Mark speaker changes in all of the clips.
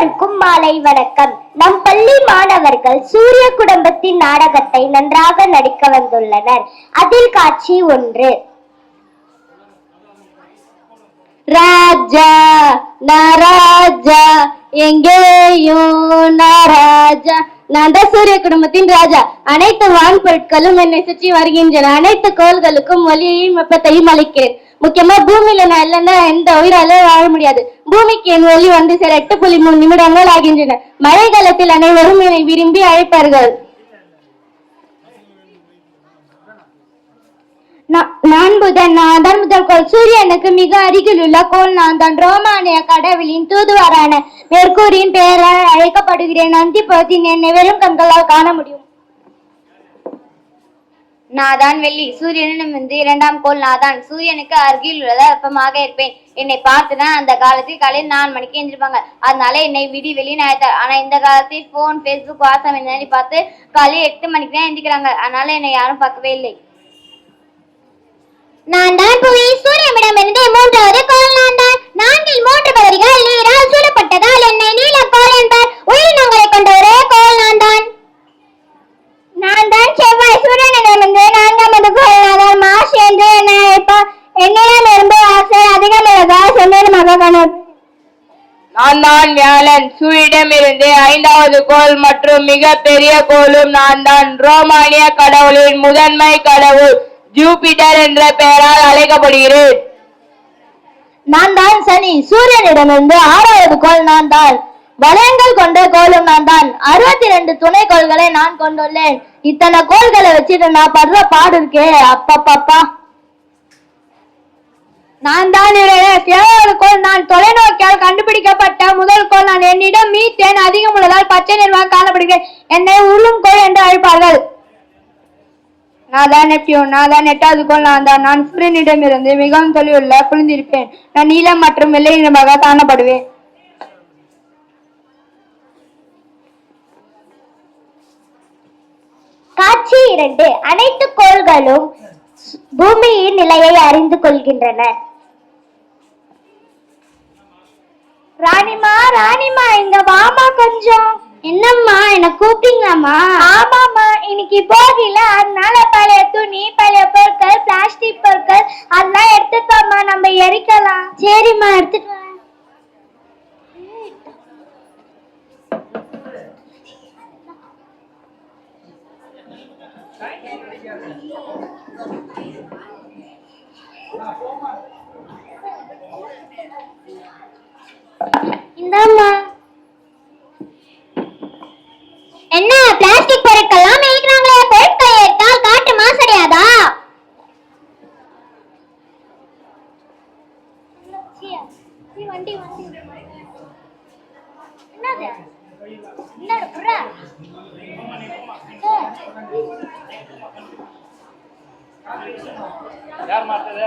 Speaker 1: அனைவருக்கும் மாலை வணக்கம். நம் பள்ளி மாணவர்கள் சூரிய குடும்பத்தின் நாடகத்தை நன்றாக நடிக்க வந்துள்ளனர். அதில் காட்சி ஒன்று.
Speaker 2: ராஜா நராஜா எங்கேயும் நராஜா. நான் தான் சூரிய குடும்பத்தின் ராஜா. அனைத்து வான் பொருட்களும் என்னை சுற்றி வருகின்றன. அனைத்து கோள்களுக்கும் ஒளியையும் வெப்பத்தையும் அளிக்கிறேன். முக்கியமா பூமியில நான் இல்லைன்னா எந்த உயிரால வாழ முடியாது. பூமிக்கு என் ஒளி வந்து சில எட்டு புள்ளி மூணு நிமிடங்கள் ஆகின்றன. மழை காலத்தில் அனைவரும் என்னை விரும்பி அழைப்பார்கள். நான் புதன் நான் தான் முதல் கோள். சூரியனுக்கு மிக அருகில் உள்ள கோள் நான் தான் ரோமானிய கடவுளின் தூதுவரான மெர்க்கூரியின் பெயரால் அழைக்கப்படுகிறேன். நந்தி பகுதியின் என்னை வெறும் கண்களால் காண முடியும். நான் தான் வெள்ளி. சூரியனிடம் வந்து இரண்டாம் கோள் நான் தான் சூரியனுக்கு அருகில் உள்ளதா வெப்பமாக இருப்பேன். என்னை பார்த்துனா அந்த காலத்தில் காலையில் நாலு மணிக்கு எழுந்திருப்பாங்க அதனால என்னை விடி வெளியே அழைத்தார் ஆனா இந்த காலத்தில் போன் ஃபேஸ்புக் வாட்ஸ்அப் இந்த மாதிரி பார்த்து காலையில் எட்டு மணிக்கு தான் எழுந்திக்கிறாங்க அதனால என்னை யாரும் பார்க்கவே இல்லை.
Speaker 1: நான் தான் புவி சூரியனிடமிருந்து மூன்றாவது கோள் நான் தான் நான்கில் மூன்று பகுதிகள் நீரால் சூழப்பட்டதால் என்னை நீலக்கோள் என்பார் உயிரினங்களை கொண்ட ஒரே கோள் நான் தான் நான் தான் செவ்வாய் சூரியனிடமிருந்து நான்காவது கோள் நான் தான் மார்ச் என்று என்னை அழைப்பார் என்னிடம் இருந்து ஆக்சைடு அதிகம் உள்ளதால் செம்மீனமாக காணும்
Speaker 3: நான் பலன். வியாழன் ஐந்தாவது கோல் மற்றும் மிக பெரிய கோலும் நான் தான் ரோமானிய கடவுளின் முதன்மை கடவுள் ஜூபிட்டர் என்ற பெயரால் அழைக்கப்படுகிறேன்.
Speaker 2: நான் தான் சனி. சூரியனிடமிருந்து ஆறாவது கோல் நான் தான் வளையங்கள் கொண்ட கோலும் நான் தான் அறுபத்தி ரெண்டு துணை கோள்களை நான் கொண்டுள்ளேன். இத்தனை கோள்களை வச்சுட்டு நான் படுற பாடு இருக்கே. அப்பப்பப்பா. நான் தான் ஏழாவது கோள். நான் தொலைநோக்கியால் கண்டுபிடிக்கப்பட்ட முதல் கோள். நான் என்னிடம் மீத்தேன். அதிகம் உள்ளதால் பச்சை நிறமாக காணப்படுகிறேன். என்னை உள்ளும் கோள் என்று அழைப்பார்கள். நான் தான் நெப்டியூன் நான் தான் எட்டாவது கோள். நான் தான் நான் சூரியனிடமிருந்து மிகவும் தொலைவுள்ள குளிர்ந்திருப்பேன். நான் நீலம் மற்றும் வெள்ளை நிறமாக காணப்படுவேன்.
Speaker 1: காட்சி இரண்டு. அனைத்து கோள்களும் பூமியின் நிலையை அறிந்து கொள்கின்றன. ராணிமா ராணிமா இங்க வாமா கொஞ்சம். என்னம்மா என்ன கூப்பிட்டீங்களாமா ஆமாமா இன்னைக்கு போகல. அதனால பழைய துணி பழைய பொருட்கள் பிளாஸ்டிக் பொருட்கள் அதெல்லாம் எடுத்துட்டு வாமா நம்ம எரிக்கலாம். சரிம்மா எடுத்துட்டு வரேன் இந்தாம்மா. என்ன பிளாஸ்டிக் பொருட்கள்லாம் மேய்க்கிறாங்களே பொருட்களை எடுத்தால் காற்று மாசடையாதா? வண்டி வண்டி என்னது? என்னது புறா?
Speaker 3: யார் மாத்தது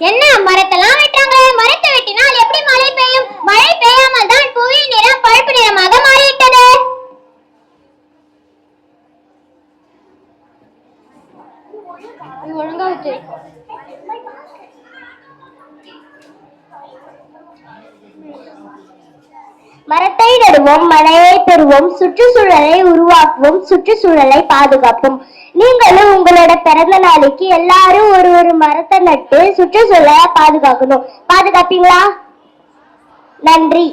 Speaker 1: என்ன மரத்தை தருவோம் மழையை பெறுவோம் சுற்றுச்சூழலை உருவாக்குவோம் சுற்றுச்சூழலை பாதுகாப்போம். நீங்களும் உங்களோட பிறந்த நாளைக்கு எல்லாரும் ஒரு ஒரு மரத்தை நட்டு சுற்றுச்சூழலை பாதுகாக்கணும். பாதுகாப்பீங்களா? நன்றி.